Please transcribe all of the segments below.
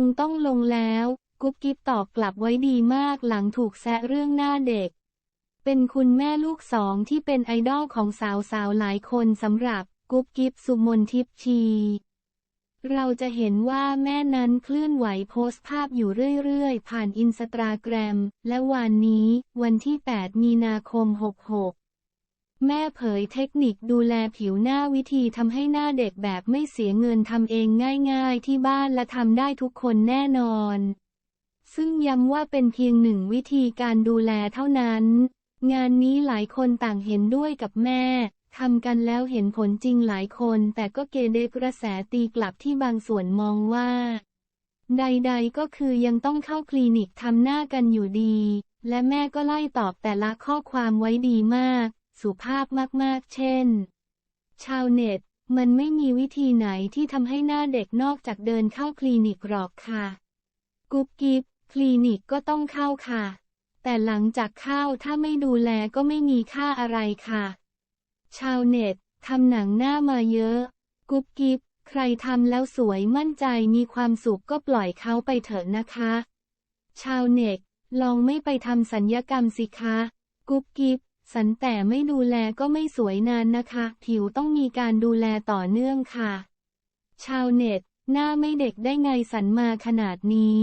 งต้องลงแล้ว กุ๊บกิ๊บตอบกลับไว้ดีมากหลังถูกแซะเรื่องหน้าเด็ก เป็นคุณแม่ลูกสองที่เป็นไอดอลของสาวๆหลายคนสำหรับกุ๊บกิ๊บสุมนทิพชี เราจะเห็นว่าแม่นั้นเคลื่อนไหวโพสต์ภาพอยู่เรื่อยๆ ผ่านอินสตาแกรม และวันนี้ วันที่ 8 มีนาคม 66 แม่เผยเทคนิคดูแลผิวหน้าวิธีทำให้หน้าเด็กแบบไม่เสียเงินทำเองง่ายๆ ที่บ้านและทำได้ทุกคนแน่นอน ซึ่งย้ำว่าเป็นเพียงหนึ่งวิธีการดูแลเท่านั้น งานนี้หลายคนต่างเห็นด้วยกับแม่ทำกันแล้วเห็นผลจริงหลายคน แต่ก็เกเดกระแสตีกลับที่บางส่วนมองว่า ใดๆก็คือยังต้องเข้าคลินิกทำหน้ากันอยู่ดี และแม่ก็ไล่ตอบแต่ละข้อความไว้ดีมาก สุภาพมากๆ เช่น ชาวเน็ต มันไม่มีวิธีไหนที่ทำให้หน้าเด็กนอกจากเดินเข้าคลินิกหรอกค่ะ กุ๊บกิ๊บคลินิกก็ต้องเข้าค่ะ แต่หลังจากเข้าถ้าไม่ดูแลก็ไม่มีค่าอะไรค่ะ ชาวเน็ตทำหนังหน้ามาเยอะ กุ๊บกิ๊บใครทำแล้วสวยมั่นใจมีความสุขก็ปล่อยเขาไปเถอะนะคะ ชาวเน็ต ลองไม่ไปทำสัญญกรรมสิคะ กุ๊บกิ๊บ สันแต่ไม่ดูแลก็ไม่สวยนานนะคะ ผิวต้องมีการดูแลต่อเนื่องค่ะ ชาวเน็ต หน้าไม่เด็กได้ไงสันมาขนาดนี้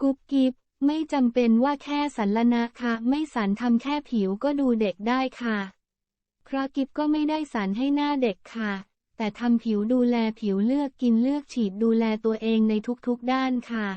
กุ๊บกิ๊บไม่จำเป็นว่าแค่สันละนะคะไม่สันทำแค่ผิวก็ดูเด็กได้ค่ะ เพราะกิฟก็ไม่ได้สันให้หน้าเด็กค่ะ แต่ทำผิวดูแลผิวเลือกกินเลือกฉีดดูแลตัวเองในทุกๆด้านค่ะ